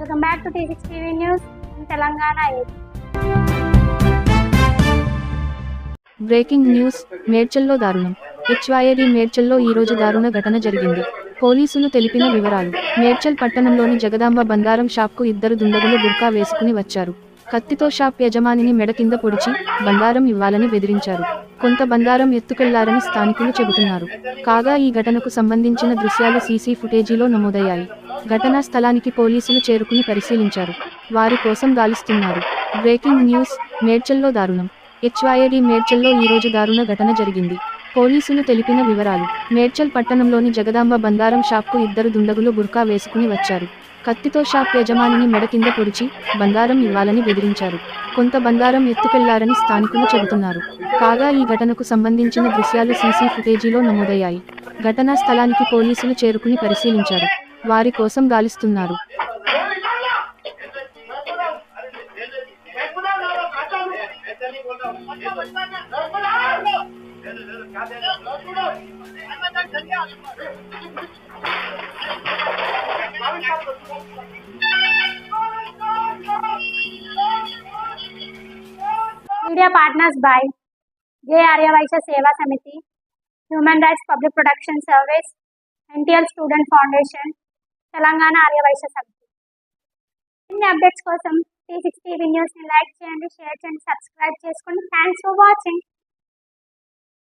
Welcome back to TV TV news. Telangana breaking news మేడ్చల్లో దారుణం. హెచ్వైఏడి మేడ్చల్లో ఈ రోజు దారుణ ఘటన జరిగింది. పోలీసులు తెలిపిన వివరాలు. మేడ్చల్ పట్టణంలోని జగదాంబ బంగారం షాప్కు ఇద్దరు దుండగులు బుర్కా వేసుకుని వచ్చారు. కత్తితో షాప్ యజమానిని మెడ కింద పొడిచి బంగారం ఇవ్వాలని బెదిరించారు. కొంత బంగారం ఎత్తుకెళ్ళారని స్థానికులు చెబుతున్నారు. కాగా ఈ ఘటనకు సంబంధించిన దృశ్యాలు సీసీ ఫుటేజీలో నమోదయ్యాయి. ఘటనా స్థలానికి పోలీసులు చేరుకుని పరిశీలించారు. వారి కోసం గాలిస్తున్నారు. బ్రేకింగ్ న్యూస్ మేడ్చల్లో దారుణం. హెచ్వైఏడి మేడ్చల్లో ఈ రోజు దారుణ ఘటన జరిగింది. పోలీసులు తెలిపిన వివరాలు మేడ్చల్ పట్టణంలోని జగదాంబ బంగారం షాప్కు ఇద్దరు దుండగులు బుర్కా వేసుకుని వచ్చారు కత్తితో షాప్ యజమానిని మెడ కింద పొడిచి బంగారం ఇవ్వాలని బెదిరించారు కొంత బంగారం ఎత్తుకెళ్ళారని స్థానికులు చెబుతున్నారు కాగా ఈ ఘటనకు సంబంధించిన దృశ్యాలు సీసీ ఫుటేజీలో నమోదయ్యాయి ఘటనా స్థలానికి పోలీసులు చేరుకుని పరిశీలించారు వారి కోసం గాలిస్తున్నారు media partners by J Aryavysya Seva Samithi human rights public protection service NTL student foundation Telangana Aryavysya Samithi ఇన్ని అప్డేట్స్ కోసం టీ సిక్స్ టీవీ న్యూస్ని లైక్ చేయండి షేర్ చేయండి సబ్స్క్రైబ్ చేసుకోండి థ్యాంక్స్ ఫర్ వాచింగ్